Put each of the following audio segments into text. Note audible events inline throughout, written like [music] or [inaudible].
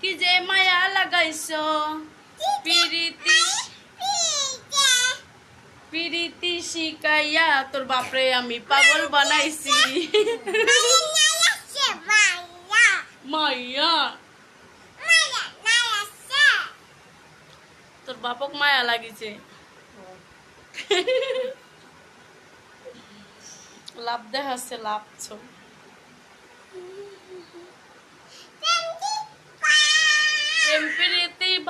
কি যে মায়া লাগাইছো? পিরিতি পিরিতি শিকাইয়া তোর বাপরে আমি পাগল বানাইছি। মাইয়া তোর বাপক মায়া লাগিছে। লাভ দেখাচ্ছে লাভ ছো প্রেম প্রীতি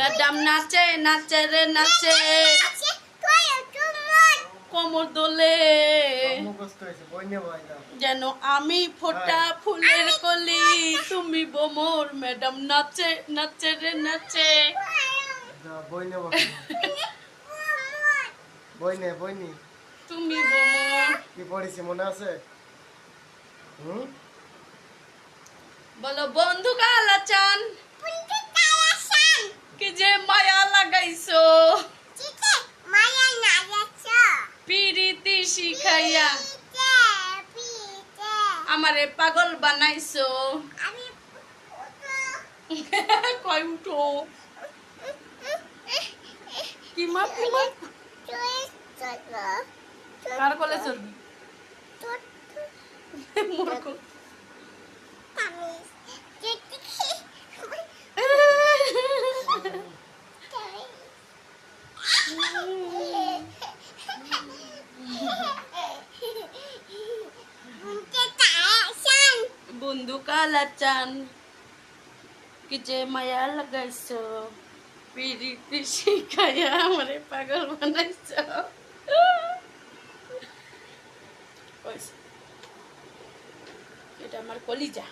ম্যাডাম নাচে নাচে রে নাচে। কোমর দোলে। যেন আমি ফোটা ফুলের কলি, তুমি বোমর। ম্যাডাম নাচে নাচে রে নাচে। তুমি বোমর। কি পড়েছি মনে আছে হুম বলো, বন্ধু কালাচান। যে মায়া লাগাইছো। পিরিতি শিখাইয়া আমারে পাগল বানাইছো। [laughs] কয় উঠো। কার কলে চলবি? [laughs] মূর্খ বন্ধু কালাচান কি যে মায়া লাগাইছো পিরিতি শিখাইয়া আমারে পাগল বানাইছো এটা আমার কলিজা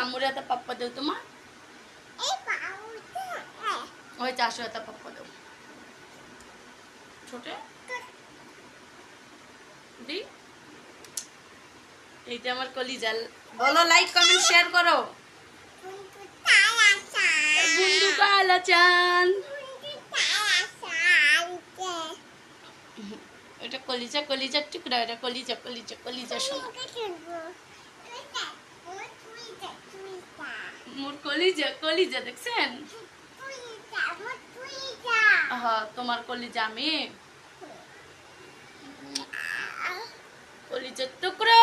আমুর এত পাপ্পা দেও তোমার ওই চারশো এত পাপ্পা দেও ছোটে দি এইটা আমার কলিজাল। বলো লাইক কমেন্ট শেয়ার করো। কলিজা কলিজার টুকরা, এটা কলিজা কলিজা কলিজা মোর কলিজা কলিজা, দেখছেন? তোমার কলিজা আমি। কলিজার টুকরো।